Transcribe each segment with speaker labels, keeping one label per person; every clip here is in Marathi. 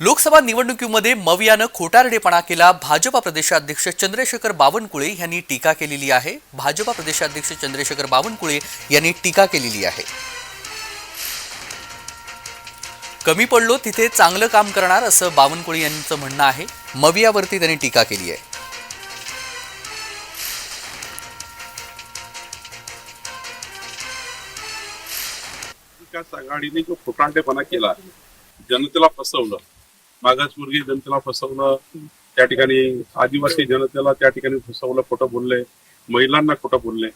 Speaker 1: लोकसभा निवडणुकीमध्ये मवियानं खोटारडेपणा केला. भाजपा प्रदेशाध्यक्ष चंद्रशेखर बावनकुळे यांनी टीका केलेली आहे. भाजपा प्रदेशाध्यक्ष चंद्रशेखर बावनकुळे यांनी टीका केलेली आहे. कमी पडलो तिथे चांगलं काम करणार असं बावनकुळे यांचं म्हणणं आहे. मवियावरती त्यांनी टीका केली आहे.
Speaker 2: विकास आघाडीने जो खोटांडेपणा केला जनतेला फसवलं मागासवर्गीय जनतेला फसवलं त्या ठिकाणी आदिवासी जनतेला त्या ठिकाणी फसवलं खोटं बोलले महिलांना खोटं बोलले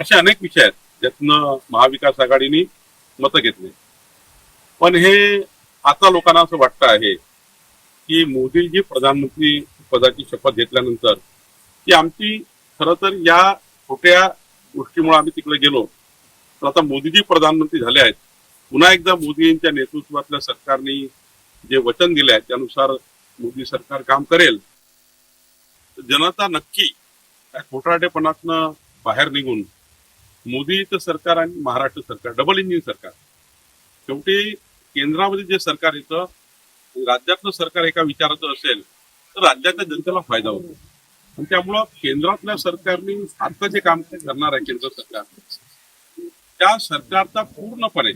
Speaker 2: असे अनेक विषय आहेत ज्यातनं महाविकास आघाडीने मतं घेतले. पण हे आता लोकांना असं वाटतं आहे की मोदीजी प्रधानमंत्री पदाची शपथ घेतल्यानंतर की आमची खरं तर या छोट्या गोष्टीमुळे आम्ही तिकडे गेलो तर आता मोदीजी प्रधानमंत्री झाले आहेत. पुन्हा एकदा मोदींच्या नेतृत्वातल्या सरकारने जे वचन दिले आहे त्यानुसार मोदी सरकार काम करेल. जनता नक्की त्या खोटारडेपणातनं बाहेर निघून मोदीचं सरकार आणि महाराष्ट्र सरकार डबल इंजिन सरकार. शेवटी केंद्रामध्ये जे सरकार येतं राज्यातलं सरकार एका विचाराचं असेल तर राज्याच्या जनतेला फायदा होतो. आणि त्यामुळं केंद्रातल्या सरकारने आता जे काम करणार आहे केंद्र सरकार त्या सरकारचा पूर्णपणे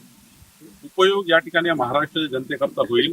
Speaker 2: उपयोग या ठिकाणी महाराष्ट्र जनतेकरता होईल.